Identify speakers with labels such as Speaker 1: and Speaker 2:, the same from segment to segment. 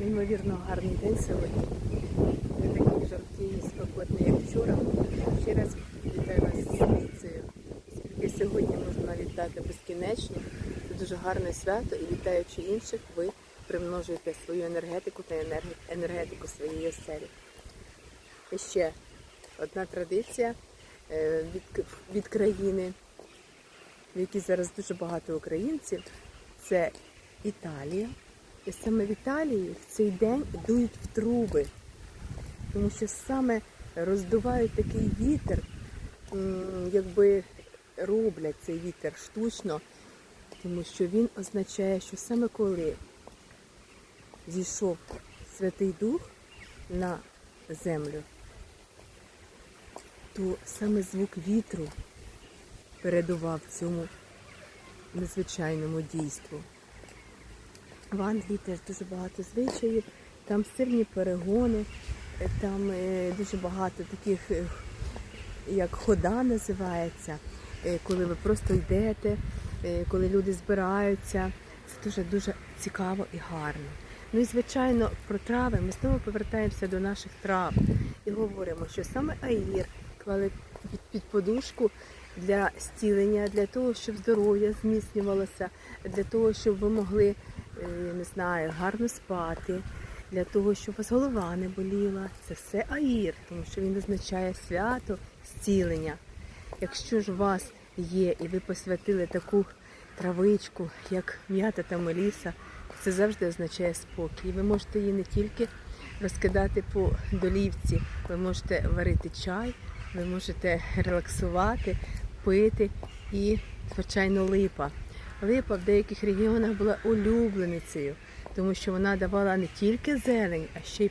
Speaker 1: Неймовірно гарний день сьогодні. Не такий жаркий і спекотний, як вчора. Ще раз вітаю вас з Свіцею. Оскільки сьогодні можна вітати безкінечно. Це дуже гарне свято і вітаючи інших, ви примножуєте свою енергетику та енергетику своєї оселі. І ще одна традиція е, від, від країни, в якій зараз дуже багато українців. Це Італія. І саме в Італії в цей день дують в труби, тому що саме роздувають такий вітер, якби роблять цей вітер штучно, тому що він означає, що саме коли зійшов Святий Дух на землю, то саме звук вітру передував цьому незвичайному дійству. В Англії теж дуже багато звичаїв, там сильні перегони, там е, дуже багато таких, е, як хода називається, е, коли ви просто йдете, коли люди збираються. Це дуже-дуже цікаво і гарно. Ну і звичайно, про трави ми знову повертаємося до наших трав і говоримо, що саме аїр клали під подушку для стілення, для того, щоб здоров'я зміцнювалося, для того, щоб ви могли е, не знаю, гарно спати, для того, щоб у вас голова не боліла. Це все аїр, тому що він означає свято зцілення. Якщо ж у вас є і ви посвятили таку травичку, як м'ята та меліса, це завжди означає спокій. Ви можете її не тільки розкидати по долівці, ви можете варити чай, ви можете релаксувати, пити і, звичайно, липа. Липа в деяких регіонах була улюбленицею, тому що вона давала не тільки зелень, а ще й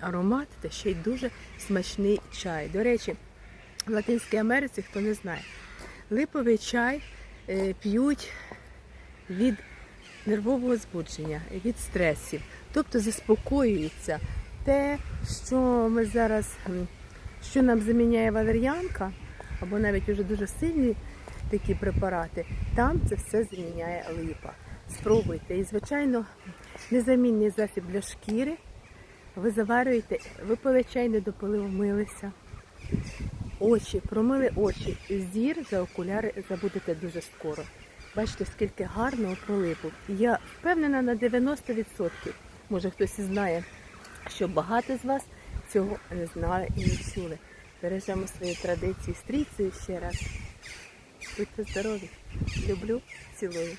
Speaker 1: аромат та ще й дуже смачний чай. До речі, в Латинській Америці, хто не знає, липовий чай е, п'ють від нервового збудження, від стресів, тобто заспокоюється те, що ми зараз, що нам заміняє валер'янка, або навіть уже дуже сильні такі препарати, там це все заміняє липа. Спробуйте. І, звичайно, незамінний засіб для шкіри. Ви заварюєте, випили чай, не допили, вмилися. Очі, промили очі. Зір за окуляри забудете дуже скоро. Бачите, скільки гарного пролипу. Я впевнена на 90%. Може хтось і знає, що багато з вас цього не знали і не чули. Бережемо свої традиції стрійцею ще раз. Будьте здорові. Люблю, цілую.